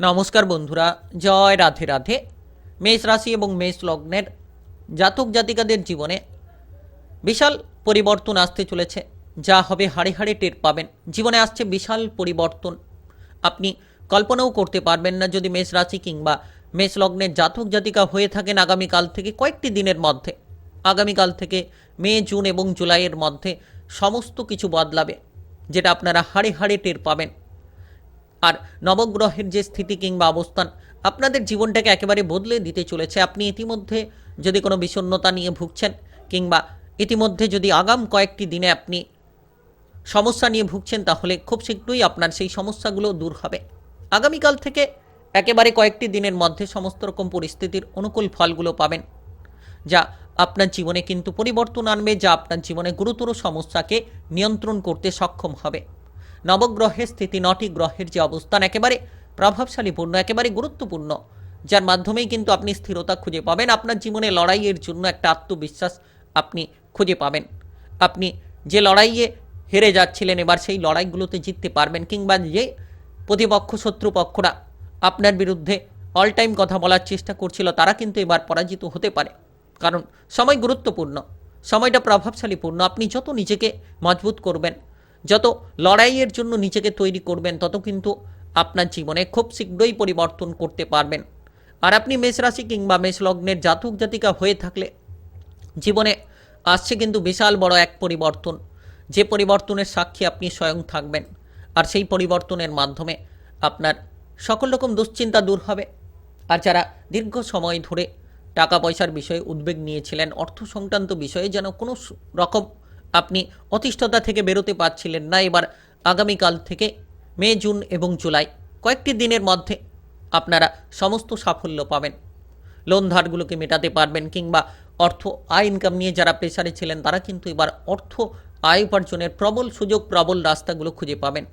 নমস্কার বন্ধুরা, জয় রাধে রাধে। মেষ রাশি এবং মেষ লগ্নের জাতক জাতিকাদের জীবনে বিশাল পরিবর্তন আসতে চলেছে। যা হবে হাড়ে হাড়ে টের পাবেন। জীবনে আসছে বিশাল পরিবর্তন। আপনি কল্পনাও করতে পারবেন না যদি মেষ রাশি কিংবা মেষ লগ্নের জাতক জাতিকা হয়ে থাকেন আগামীকাল থেকে কয়েকটি দিনের মধ্যে। আগামীকাল থেকে মে, জুন এবং জুলাইয়ের মধ্যে সমস্ত কিছু বদলাবে, যেটা আপনারা হাড়ে হাড়ে টের পাবেন। আর নবগ্রহের যে স্থিতি কিংবা অবস্থান, আপনাদের জীবনটাকে একেবারে বদলে দিতে চলেছে। আপনি ইতিমধ্যে যদি কোনো বিষণ্ণতা নিয়ে ভুগছেন কিংবা ইতিমধ্যে যদি আগাম কয়েকটি দিনে আপনি সমস্যা নিয়ে ভুগছেন, তাহলে খুব শীঘ্রই আপনার সেই সমস্যাগুলো দূর হবে। আগামীকাল থেকে একেবারে কয়েকটি দিনের মধ্যে সমস্ত রকম পরিস্থিতির অনুকূল ফলগুলো পাবেন, যা আপনার জীবনে কিন্তু পরিবর্তন আনবে, যা আপনার জীবনে গুরুতর সমস্যাকে নিয়ন্ত্রণ করতে সক্ষম হবে। নবগ্রহের স্থিতি, নটি গ্রহের যে অবস্থান একেবারে প্রভাবশালীপূর্ণ, একেবারে গুরুত্বপূর্ণ, যার মাধ্যমেই কিন্তু আপনি স্থিরতা খুঁজে পাবেন। আপনার জীবনে লড়াইয়ের জন্য একটা আত্মবিশ্বাস আপনি খুঁজে পাবেন। আপনি যে লড়াইয়ে হেরে যাচ্ছিলেন, এবার সেই লড়াইগুলোতে জিততে পারবেন, কিংবা যে প্রতিপক্ষ, শত্রুপক্ষরা আপনার বিরুদ্ধে অল টাইম কথা বলার চেষ্টা করছিল, তারা কিন্তু এবার পরাজিত হতে পারে। কারণ সময় গুরুত্বপূর্ণ, সময়টা প্রভাবশালীপূর্ণ। আপনি যত নিজেকে মজবুত করবেন যত লড়াইয়ের জন্য নিজেকে তৈরি করবেন, তত কিন্তু আপনার জীবনে খুব শীঘ্রই পরিবর্তন করতে পারবেন। আর আপনি মেষ রাশি কিংবা মেষ লগ্নের জাতক জাতিকা হয়ে থাকলে জীবনে আসছে কিন্তু বিশাল বড় এক পরিবর্তন। যে পরিবর্তনের সাক্ষী আপনি স্বয়ং থাকবেন। আর সেই পরিবর্তনের মাধ্যমে আপনার সকল রকম দুশ্চিন্তা দূর হবে। আর যারা দীর্ঘ সময় ধরে টাকা পয়সার বিষয়ে উদ্বেগ নিয়েছিলেন, অর্থ সংক্রান্ত বিষয়ে যেন কোনো রকম আপনি অতিষ্ঠতা থেকে বেরোতে পারছিলেন না। এবার আগামীকাল থেকে মে, জুন এবং জুলাই কয়েকটি দিনের মধ্যে আপনারা সমস্ত সাফল্য পাবেন। লোন ধারগুলোকে মেটাতে পারবেন কিংবা অর্থ, আয় ইনকাম নিয়ে যারা প্রেসারে ছিলেন, তারা কিন্তু এবার অর্থ, আয় উপার্জনের প্রবল সুযোগ, প্রবল রাস্তাগুলো খুঁজে পাবেন,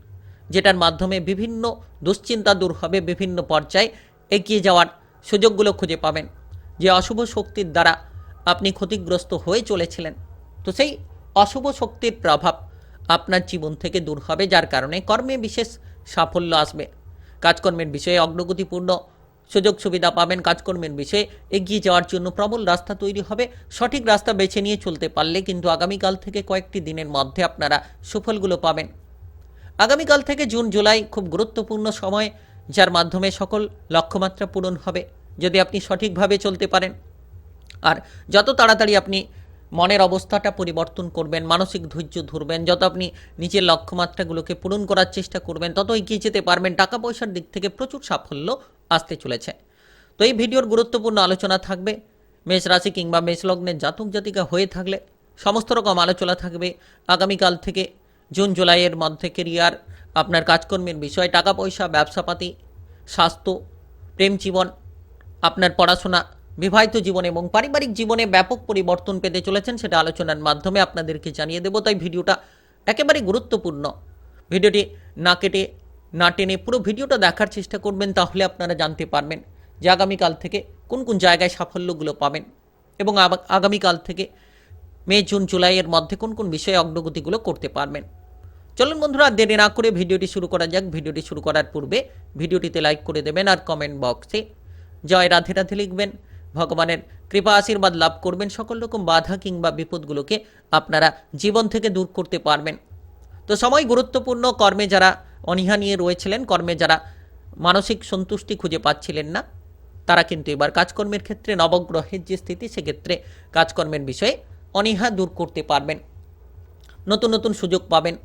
যেটার মাধ্যমে বিভিন্ন দুশ্চিন্তা দূর হবে, বিভিন্ন পর্যায়ে এগিয়ে যাওয়ার সুযোগগুলো খুঁজে পাবেন। যে অশুভ শক্তির দ্বারা আপনি ক্ষতিগ্রস্ত হয়ে চলেছিলেন, তো সেই অশুভ শক্তির প্রভাব আপনার জীবন থেকে দূর হবে, যার কারণে কর্মে বিশেষ সাফল্য আসবে। কাজকর্মের বিষয়ে অগ্রগতিপূর্ণ সুযোগ সুবিধা পাবেন। কাজকর্মের বিষয়ে এগিয়ে যাওয়ার জন্য প্রবল রাস্তা তৈরি হবে। সঠিক রাস্তা বেছে নিয়ে চলতে পারলে কিন্তু আগামীকাল থেকে কয়েকটি দিনের মধ্যে আপনারা সুফলগুলো পাবেন। আগামীকাল থেকে জুন, জুলাই খুব গুরুত্বপূর্ণ সময়, যার মাধ্যমে সকল লক্ষ্যমাত্রা পূরণ হবে, যদি আপনি সঠিকভাবে চলতে পারেন। আর যত তাড়াতাড়ি আপনি মনের অবস্থাটা পরিবর্তন করবেন, মানসিক ধৈর্য ধরবেন, যত আপনি নিজের লক্ষ্যমাত্রাগুলোকে পূরণ করার চেষ্টা করবেন, তত এগিয়ে যেতে পারবেন টাকা পয়সার দিক থেকে প্রচুর সাফল্য আসতে চলেছে। তো এই ভিডিওর গুরুত্বপূর্ণ আলোচনা থাকবে, মেষ রাশি কিংবা মেষ লগ্নের জাতক জাতিকা হয়ে থাকলে, সমস্ত রকম আলোচনা থাকবে আগামীকাল থেকে, জুন, জুলাইয়ের মধ্যে কেরিয়ার, আপনার কাজকর্মের বিষয় টাকা পয়সা ব্যবসাপাতি, স্বাস্থ্য, প্রেম জীবন, আপনার পড়াশোনা বিবাহিত জীবন এবং পারিবারিক জীবনে ব্যাপক পরিবর্তন পেতে চলেছেন, সেটা আলোচনার মাধ্যমে আপনাদেরকে জানিয়ে দেবো, তাই ভিডিওটা একেবারে গুরুত্বপূর্ণ। ভিডিওটি না কেটে, না টেনে পুরো ভিডিওটা দেখার চেষ্টা করবেন, তাহলে আপনারা জানতে পারবেন যে আগামীকাল থেকে কোন কোন জায়গায় সাফল্যগুলো পাবেন এবং আগামীকাল থেকে মে, জুন, জুলাইয়ের মধ্যে কোন কোন বিষয়ে অগ্রগতিগুলো করতে পারবেন। চলুন বন্ধুরা দেরি না করে ভিডিওটি শুরু করা যাক। ভিডিওটি শুরু করার পূর্বে ভিডিওটিতে লাইক করে দেবেন আর কমেন্ট বক্সে জয় রাধে রাধে লিখবেন। ভগবানের কৃপা আশীর্বাদ লাভ করবেন। সকল রকম বাধা কিংবা বিপদগুলোকে আপনারা জীবন থেকে দূর করতে পারবেন। তো সময় গুরুত্বপূর্ণ। কর্মে যারা অনীহা নিয়ে রয়েছিলেন, কর্মে যারা মানসিক সন্তুষ্টি খুঁজে পাচ্ছিলেন না, তারা কিন্তু এবার কাজকর্মের ক্ষেত্রে নবগ্রহের যে স্থিতি, সেক্ষেত্রে কাজকর্মের বিষয়ে অনীহা দূর করতে পারবেন। নতুন নতুন সুযোগ পাবেন।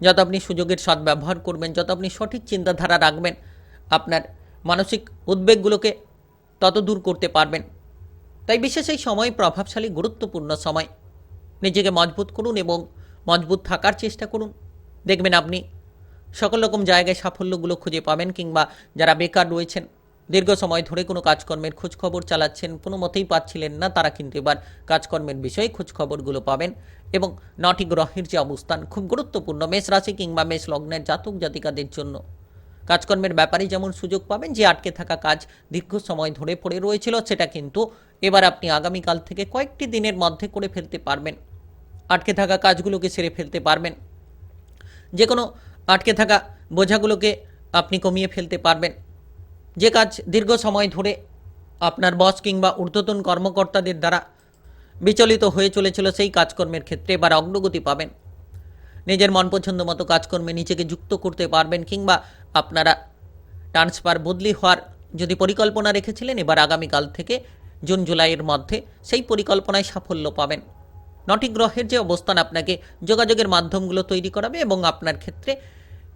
যত আপনি সুযোগের সদ্ব্যবহার করবেন, যত আপনি সঠিক চিন্তাধারা রাখবেন, আপনার মানসিক উদ্বেগগুলোকে তত দূর করতে পারবেন। তাই বিশেষ এই সময় প্রভাবশালী, গুরুত্বপূর্ণ সময়। নিজেকে মজবুত করুন এবং মজবুত থাকার চেষ্টা করুন। দেখবেন আপনি সকল রকম জায়গায় সাফল্যগুলো খুঁজে পাবেন কিংবা যারা বেকার রয়েছেন, দীর্ঘ সময় ধরে কোনো কাজকর্মের খোঁজখবর চালাচ্ছেন, কোনো মতেই পাচ্ছিলেন না, তারা কিন্তু এবার কাজকর্মের বিষয়ে খোঁজখবরগুলো পাবেন এবং নটি গ্রহের যে অবস্থান, খুব গুরুত্বপূর্ণ। মেষ রাশি কিংবা মেষ লগ্নের জাতক জাতিকাদের জন্য। কাজকর্মের ব্যাপারে যেমন সুযোগ পাবেন, যে আটকে থাকা কাজ দীর্ঘ সময় ধরে পড়ে রয়েছিল, সেটা কিন্তু এবার আপনি আগামীকাল থেকে কয়েকটি দিনের মধ্যে করে ফেলতে পারবেন। আটকে থাকা কাজগুলোকে সেরে ফেলতে পারবেন। যে কোনো আটকে থাকা বোঝাগুলোকে আপনি কমিয়ে ফেলতে পারবেন। যে কাজ দীর্ঘ সময় ধরে আপনার বস কিংবা ঊর্ধ্বতন কর্মকর্তাদের দ্বারা বিচলিত হয়ে চলেছিল, সেই কাজকর্মের ক্ষেত্রে এবার অগ্রগতি পাবেন। নিজের মন পছন্দ মতো কাজকর্মে নিজেকে যুক্ত করতে পারবেন কিংবা আপনারা ট্রান্সফার বদলি হওয়ার যদি পরিকল্পনা রেখেছিলেন, এবার আগামীকাল থেকে জুন, জুলাইয়ের মধ্যে সেই পরিকল্পনায় সাফল্য পাবেন। নটি গ্রহের যে অবস্থান আপনাকে যোগাযোগের মাধ্যমগুলো তৈরি করাবে এবং আপনার ক্ষেত্রে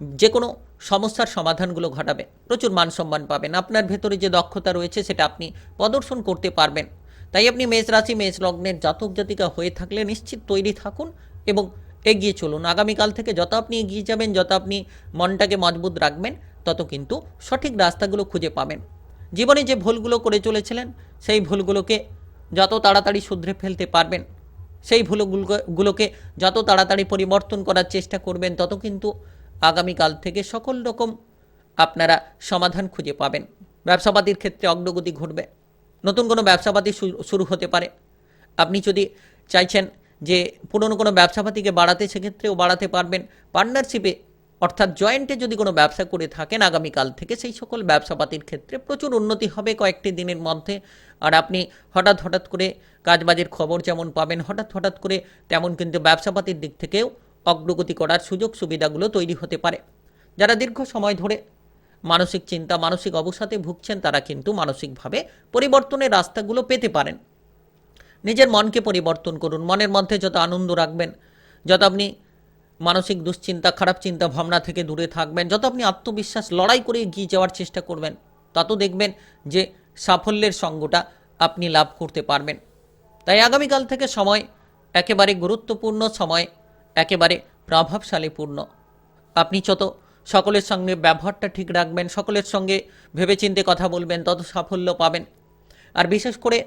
যে কোনো সমস্যার সমাধানগুলো ঘটাবে। প্রচুর মান সম্মান পাবেন। আপনার ভেতরে যে দক্ষতা রয়েছে, সেটা আপনি প্রদর্শন করতে পারবেন। তাই আপনি মেষ রাশি, মেষ লগ্নের জাতক জাতিকা হয়ে থাকলে নিশ্চিত তৈরি থাকুন এবং এগিয়ে চলুন। আগামীকাল থেকে যত আপনি এগিয়ে যাবেন, যত আপনি মনটাকে মজবুত রাখবেন, তত কিন্তু সঠিক রাস্তাগুলো খুঁজে পাবেন। জীবনে যে ভুলগুলো করে চলেছিলেন, সেই ভুলগুলোকে যত তাড়াতাড়ি শুধরে ফেলতে পারবেন, সেই ভুলগুলোকে যত তাড়াতাড়ি পরিবর্তন করার চেষ্টা করবেন, তত কিন্তু আগামীকাল থেকে সকল রকম আপনারা সমাধান খুঁজে পাবেন। ব্যবসাপাতির ক্ষেত্রে অগ্রগতি ঘটবে। নতুন কোনো ব্যবসাপাতি শুরু হতে পারে। আপনি যদি চাইছেন যে পুরনো কোনো ব্যবসাপাতিকে বাড়াতে সেক্ষেত্রেও বাড়াতে পারবেন। পার্টনারশিপে, অর্থাৎ জয়েন্টে যদি কোনো ব্যবসা করে থাকেন আগামীকাল থেকে, সেই সকল ব্যবসাপাতির ক্ষেত্রে প্রচুর উন্নতি হবে কয়েকটি দিনের মধ্যে। আর আপনি হঠাৎ হঠাৎ করে কাজবাজের খবর যেমন পাবেন, হঠাৎ হঠাৎ করে তেমন কিন্তু ব্যবসাপাতির দিক থেকেও অগ্রগতি করার সুযোগ সুবিধাগুলো তৈরি হতে পারে। যারা দীর্ঘ সময় ধরে মানসিক চিন্তা, মানসিক অবসাদে ভুগছেন, তারা কিন্তু মানসিকভাবে পরিবর্তনের রাস্তাগুলো পেতে পারেন। নিজের মনকে পরিবর্তন করুন। মনের মধ্যে যত আনন্দ রাখবেন, যত আপনি মানসিক দুশ্চিন্তা, খারাপ চিন্তা ভাবনা থেকে দূরে থাকবেন, যত আপনি আত্মবিশ্বাস, লড়াই করে এগিয়ে যাওয়ার চেষ্টা করবেন, তত দেখবেন যে সাফল্যের সঙ্গটা আপনি লাভ করতে পারবেন। তাই আগামীকাল থেকে সময় একেবারে গুরুত্বপূর্ণ, সময় একেবারে প্রভাবশালীপূর্ণ। আপনি যত সকলের সঙ্গে ব্যবহারটা ঠিক রাখবেন, সকলের সঙ্গে ভেবেচিন্তে কথা বলবেন, তত সাফল্য পাবেন। আর বিশেষ করে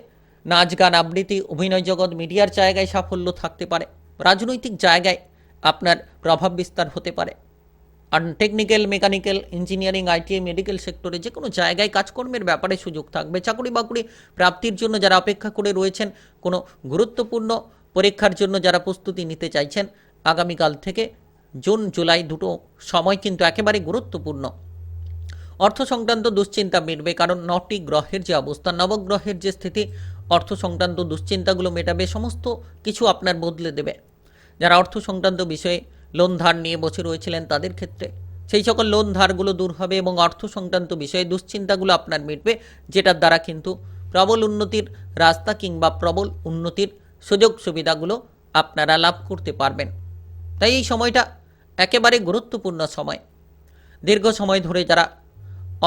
নাচ গান আবৃত্তি, অভিনয় জগৎ, মিডিয়ার জায়গায় সাফল্য থাকতে পারে। রাজনৈতিক জায়গায় আপনার প্রভাব বিস্তার হতে পারে। আর technical mechanical engineering ITI medical সেক্টরে যে কোনো জায়গায় কাজকর্মের ব্যাপারে সুযোগ থাকবে। চাকরি বাকরি প্রাপ্তির জন্য যারা অপেক্ষা করে রয়েছেন, কোনো গুরুত্বপূর্ণ পরীক্ষার জন্য যারা প্রস্তুতি নিতে চাইছেন, আগামীকাল থেকে জুন, জুলাই দুটো সময় কিন্তু একেবারে গুরুত্বপূর্ণ। অর্থ সংক্রান্ত দুশ্চিন্তা মিটবে, কারণ নটি গ্রহের যে অবস্থান নবগ্রহের যে স্থিতি অর্থ সংক্রান্ত দুশ্চিন্তাগুলো মেটাবে, সমস্ত কিছু আপনার বদলে দেবে। যারা অর্থ সংক্রান্ত বিষয়ে লোন ধার নিয়ে বসে রয়েছিলেন তাদের ক্ষেত্রে সেই সকল লোন ধারগুলো দূর হবে এবং অর্থ সংক্রান্ত বিষয়ে দুশ্চিন্তাগুলো আপনার মিটবে, যেটার দ্বারা কিন্তু প্রবল উন্নতির রাস্তা কিংবা প্রবল উন্নতির সুযোগ সুবিধাগুলো আপনারা লাভ করতে পারবেন। তাই এই সময়টা একেবারে গুরুত্বপূর্ণ সময়। দীর্ঘ সময় ধরে যারা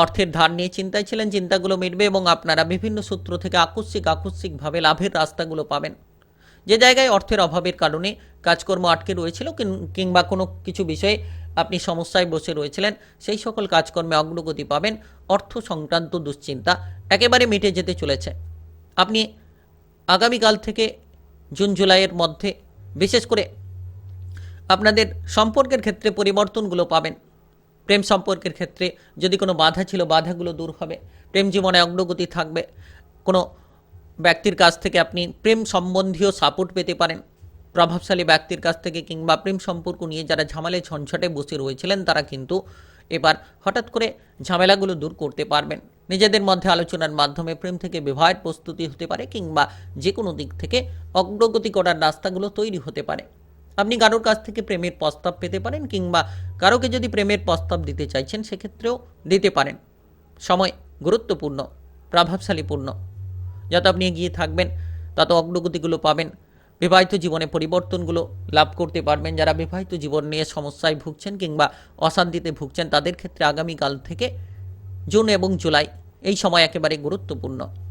অর্থের ধার নিয়ে চিন্তায় ছিলেন, চিন্তাগুলো মিটবে এবং আপনারা বিভিন্ন সূত্র থেকে আকস্মিক আকস্মিকভাবে লাভের রাস্তাগুলো পাবেন। যে জায়গায় অর্থের অভাবের কারণে কাজকর্ম আটকে রয়েছিল কিংবা কোনো কিছু বিষয়ে আপনি সমস্যায় বসে রয়েছিলেন, সেই সকল কাজকর্মে অগ্রগতি পাবেন, অর্থ সংক্রান্ত দুশ্চিন্তা একেবারে মিটে যেতে চলেছে। আপনি আগামীকাল থেকে জুন, জুলাইয়ের মধ্যে বিশেষ করে আপনাদের সম্পর্কের ক্ষেত্রে পরিবর্তনগুলো পাবেন। প্রেম সম্পর্কের ক্ষেত্রে যদি কোনো বাধা ছিল, বাধাগুলো দূর হবে। প্রেম জীবনে অগ্রগতি থাকবে। কোনো ব্যক্তির কাছ থেকে আপনি প্রেম সম্বন্ধীয় সাপোর্ট পেতে পারেন। প্রভাবশালী ব্যক্তির কাছ থেকে কিংবা প্রেম সম্পর্ক নিয়ে যারা ঝামেলায় ঝঞ্ঝটে বসে রয়েছিলেন, তারা কিন্তু এবার হঠাৎ করে ঝামেলাগুলো দূর করতে পারবেন। নিজেদের মধ্যে আলোচনার মাধ্যমে প্রেম থেকে বিবাহের প্রস্তুতি হতে পারে কিংবা যে কোনো দিক থেকে অগ্রগতি করার রাস্তাগুলো তৈরি হতে পারে। আপনি কারোর কাছ থেকে প্রেমের প্রস্তাব পেতে পারেন কিংবা কারোকে যদি প্রেমের প্রস্তাব দিতে চাইছেন, সেক্ষেত্রেও দিতে পারেন। সময় গুরুত্বপূর্ণ, প্রভাবশালীপূর্ণ। যত আপনি এগিয়ে থাকবেন, তত অগ্রগতিগুলো পাবেন। বিবাহিত জীবনে পরিবর্তনগুলো লাভ করতে পারবেন। যারা বিবাহিত জীবন নিয়ে সমস্যায় ভুগছেন কিংবা অশান্তিতে ভুগছেন, তাদের ক্ষেত্রে আগামীকাল থেকে জুন এবং জুলাই এই সময় একেবারে গুরুত্বপূর্ণ।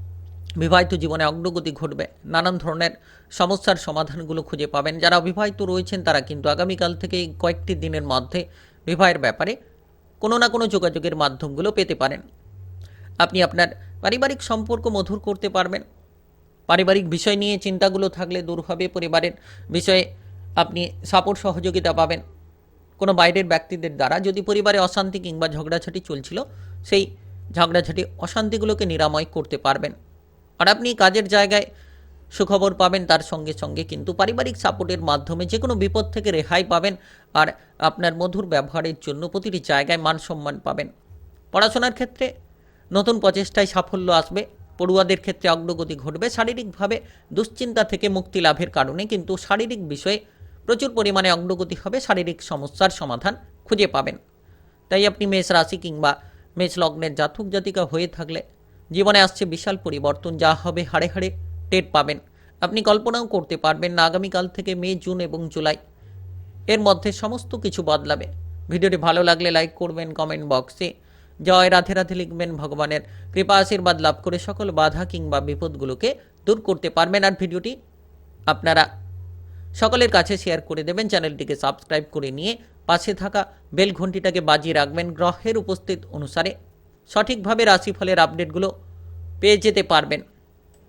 বিবাহিত জীবনে অগ্রগতি ঘটবে। নানান ধরনের সমস্যার সমাধানগুলো খুঁজে পাবেন। যারা অবিবাহিত রয়েছেন, তারা কিন্তু আগামীকাল থেকে কয়েকটি দিনের মধ্যে বিবাহের ব্যাপারে কোনো না কোনো যোগাযোগের মাধ্যমগুলো পেতে পারেন। আপনি আপনার পারিবারিক সম্পর্ক মধুর করতে পারবেন। পারিবারিক বিষয় নিয়ে চিন্তাগুলো থাকলে দূর হবে। পরিবারের বিষয়ে আপনি সাপোর্ট সহযোগিতা পাবেন। কোনো বাইরের ব্যক্তিদের দ্বারা যদি পরিবারে অশান্তি কিংবা ঝগড়াঝাটি চলছিল, সেই ঝগড়াঝাটি অশান্তিগুলোকে নিরাময় করতে পারবেন। আর আপনি কাজের জায়গায় সুখবর পাবেন, তার সঙ্গে সঙ্গে কিন্তু পারিবারিক সাপোর্টের মাধ্যমে যে কোনো বিপদ থেকে রেহাই পাবেন আর আপনার মধুর ব্যবহারের জন্য প্রতিটি জায়গায় মান সম্মান পাবেন। পড়াশোনার ক্ষেত্রে নতুন প্রচেষ্টায় সাফল্য আসবে, পড়ুয়াদের ক্ষেত্রে অগ্রগতি ঘটবে, শারীরিকভাবে দুশ্চিন্তা থেকে মুক্তি লাভের কারণে কিন্তু শারীরিক বিষয়ে প্রচুর পরিমাণে অগ্রগতি হবে, শারীরিক সমস্যার সমাধান খুঁজে পাবেন। তাই আপনি মেষ রাশি কিংবা মেষ লগ্নের জাতক জাতিকা হয়ে থাকলে জীবনে আসছে বিশাল পরিবর্তন, যা হবে হাড়ে হাড়ে টের পাবেন। আপনি কল্পনাও করতে পারবেন না আগামীকাল থেকে মে, জুন এবং জুলাই। এর মধ্যে সমস্ত কিছু বদলাবে। ভিডিওটি ভালো লাগলে লাইক করবেন কমেন্ট বক্সে। জয় রাধে রাধে লিখবেন ভগবানের। কৃপা আশীর্বাদ লাভ করে সকল বাধা কিংবা বিপদগুলোকে দূর করতে পারবেন। আর ভিডিওটি আপনারা সকলের কাছে শেয়ার করে দেবেন। চ্যানেলটিকে সাবস্ক্রাইব করে নিয়ে পাশে থাকা বেল ঘন্টিটাকে বাজিয়ে রাখবেন। গ্রহের উপস্থিত অনুসারে। সঠিকভাবে রাশিফলের আপডেটগুলো পেয়ে যেতে পারবেন।